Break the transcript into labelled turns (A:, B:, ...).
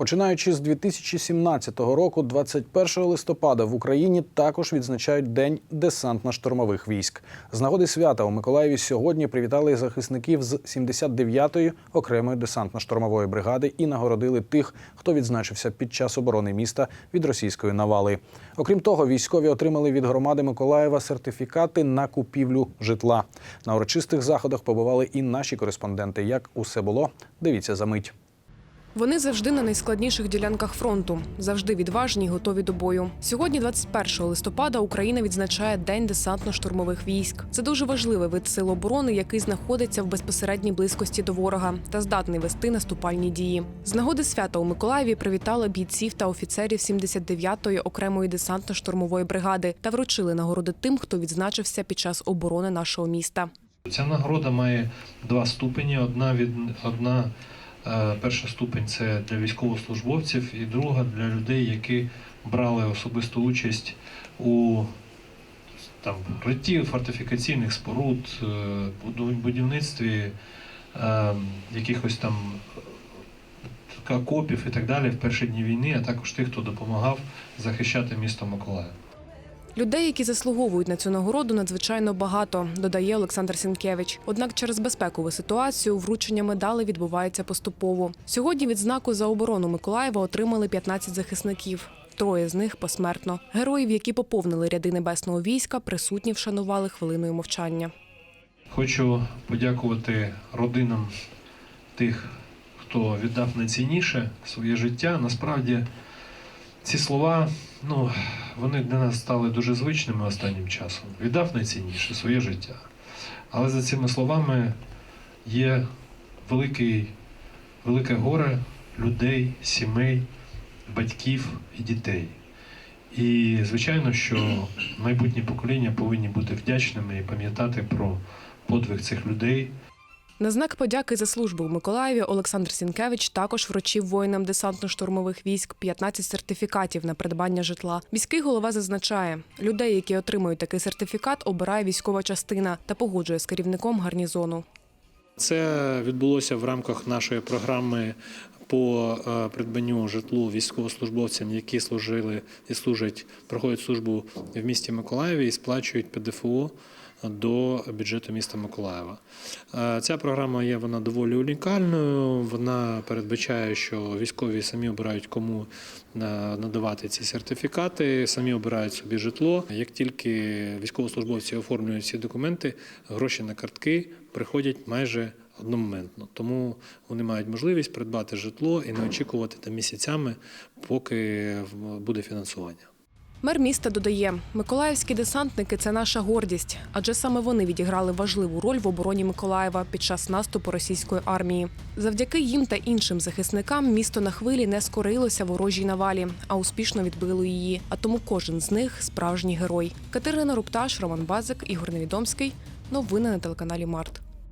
A: Починаючи з 2017 року, 21 листопада в Україні також відзначають День десантно-штурмових військ. З нагоди свята у Миколаєві сьогодні привітали захисників з 79-ї окремої десантно-штурмової бригади і нагородили тих, хто відзначився під час оборони міста від російської навали. Окрім того, військові отримали від громади Миколаєва сертифікати на купівлю житла. На урочистих заходах побували і наші кореспонденти. Як усе було, дивіться за мить.
B: Вони завжди на найскладніших ділянках фронту, завжди відважні й готові до бою. Сьогодні, 21 листопада, Україна відзначає День десантно-штурмових військ. Це дуже важливий вид сил оборони, який знаходиться в безпосередній близькості до ворога та здатний вести наступальні дії. З нагоди свята у Миколаєві привітали бійців та офіцерів 79-ї окремої десантно-штурмової бригади та вручили нагороди тим, хто відзначився під час оборони нашого міста.
C: Ця нагорода має два ступені. Одна від одна перша ступень це для військовослужбовців, і друга для людей, які брали особисту участь у там ритті фортифікаційних споруд, е, будівництві е, якихось там е, окопів і так далі в перші дні війни, а також тих, хто допомагав захищати місто Миколаїв.
B: Людей, які заслуговують на цю нагороду, надзвичайно багато, додає Олександр Сінкевич. Однак через безпекову ситуацію вручення медалей відбувається поступово. Сьогодні відзнаку за оборону Миколаєва отримали 15 захисників. Троє з них посмертно. Героїв, які поповнили ряди небесного війська, присутні вшанували хвилиною мовчання.
C: Хочу подякувати родинам тих, хто віддав найцінніше своє життя. Насправді ці слова, ну, вони для нас стали дуже звичними останнім часом. Віддав найцінніше своє життя. Але за цими словами є великий, велике горе людей, сімей, батьків і дітей. І звичайно, що майбутні покоління повинні бути вдячними і пам'ятати про подвиг цих людей.
B: На знак подяки за службу у Миколаєві Олександр Сінкевич також вручив воїнам десантно-штурмових військ 15 сертифікатів на придбання житла. Міський голова зазначає, людей, які отримують такий сертифікат, обирає військова частина та погоджує з керівником гарнізону.
C: Це відбулося в рамках нашої програми по е, придбанню житлу військовослужбовцям, які служили і служать, проходять службу в місті Миколаєві і сплачують ПДФО до бюджету міста Миколаєва. Е, Ця програма є вона доволі унікальною. Вона передбачає, що військові самі обирають кому е, надавати ці сертифікати, самі обирають собі житло. Як тільки військовослужбовці оформлюють ці документи, гроші на картки приходять майже одномоментно. Тому вони мають можливість придбати житло і не очікувати там місяцями, поки буде фінансування.
B: Мер міста додає, миколаївські десантники це наша гордість, адже саме вони відіграли важливу роль в обороні Миколаєва під час наступу російської армії. Завдяки їм та іншим захисникам місто на хвилі не скорилося ворожій навалі, а успішно відбило її. А тому кожен з них справжній герой. Катерина Рупташ, Роман Базик, Ігор Невідомський. Новини на телеканалі Март.